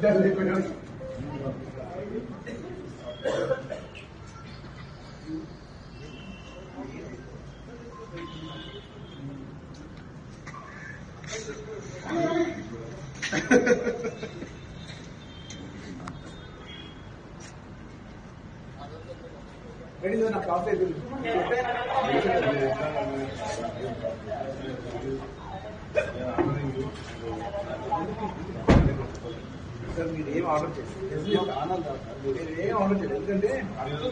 deve ter pegado. Thank you. Sir మీరు ఏం order చేస్తారు మీరు ఏం ఆర్డర్ చేయలేదు. ఎందుకంటే అర్థం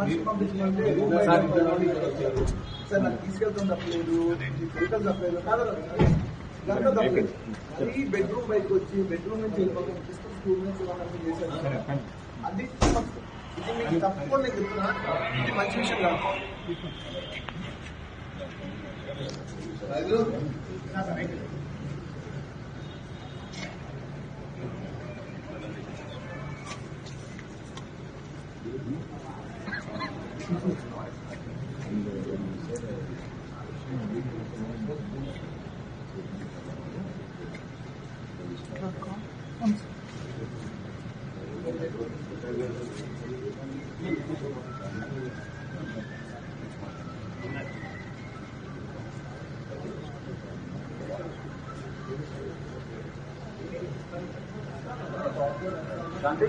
మనిషి పంపించాలి. సార్ నాకు తీసుకెళ్తాం తప్పలేదు వెళ్తాం తప్పలేదు కాదు దాంట్లో తప్పలేదు బెడ్రూమ్ బయటకు వచ్చి బెడ్రూమ్ నుంచి వెళ్ళిపోతాం స్కూల్ నుంచి వాళ్ళని చేశారు అది తప్పు. ఇది మీకు తప్పకుండా నేను చెప్తున్నా. ఇది మంచి విషయం కాదు. Danke.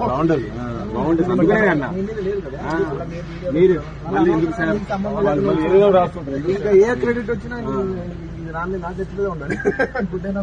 బాగుండదు బాగుంటుంది. అందుకనే అన్న మీరు మళ్ళీ ఎందుకు సార్ వాళ్ళు మళ్ళీ ఏదో ఇంకా ఏ క్రెడిట్ వచ్చినా నాన్న నా చేతిలో ఉండాలి గుడ్ అయినా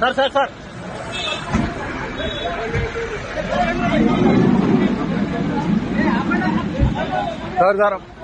sir sir sir. Sir sir.